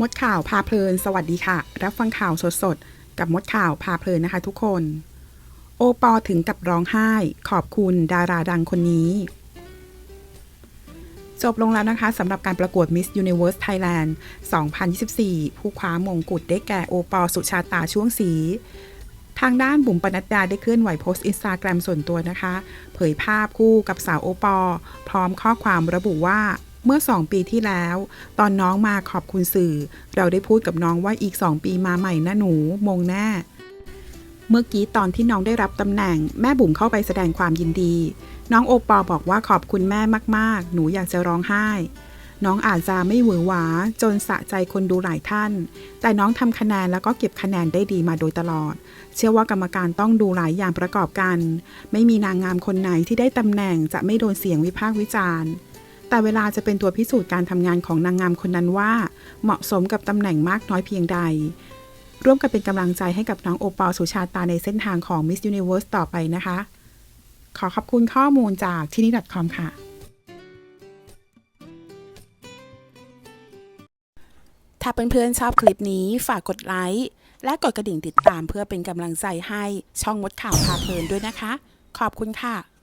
มดข่าวพาเพลิน สวัสดีค่ะ รับฟังข่าวสดๆ กับมดข่าวพาเพลินนะคะทุกคน โอปอถึงกับร้องไห้ ขอบคุณดาราดังคนนี้ จบลงแล้วนะคะสำหรับการประกวด Miss Universe Thailand 2024 ผู้คว้ามงกุฎได้แก่โอปอสุชาตาช่วงสีทางด้านบุ๋มปนัดดาได้เคลื่อนไหวโพสต์อินสตาแกรมส่วนตัวนะคะ เผยภาพคู่กับสาวโอปอ พร้อมข้อความระบุว่า เมื่อ 2 ปีที่แล้ว ตอนน้องมาขอบคุณสื่อ เราได้พูดกับน้องว่าอีก 2 ปีมาใหม่นะหนูมงแน่เมื่อกี้ตอนที่น้องได้รับตำแหน่ง แม่บุ๋มเข้าไปแสดงความยินดี น้องโอปอบอกว่าขอบคุณแม่มาก ๆ หนูอยากจะร้องไห้ น้องอาจจะไม่หวือหวา จนสะใจคนดูหลายท่าน แต่น้องทำคะแนนแล้วก็เก็บคะแนนได้ดีมาโดยตลอด เชื่อว่ากรรมการต้องดูหลายอย่างประกอบกัน ไม่มีนางงามคนไหนที่ได้ตำแหน่งจะไม่โดนเสียงวิพากษ์วิจารณ์ แต่เวลาจะเป็นตัวพิสูจน์การทำงานของนางงามคนนั้นว่า เหมาะสมกับตำแหน่งมากน้อยเพียงใด ร่วมกันเป็นกำลังใจให้กับน้องโอปอลสุชาตาในเส้นทางของ Miss Universe ต่อไปนะคะ ขอขอบคุณข้อมูลจากที่นี่ .com ค่ะ ถ้าเพื่อนๆชอบคลิปนี้ฝากกดไลค์และกดกระดิ่งติดตามเพื่อเป็นกำลังใจให้ช่องมดข่าวพาเพลินด้วยนะคะ ขอบคุณค่ะ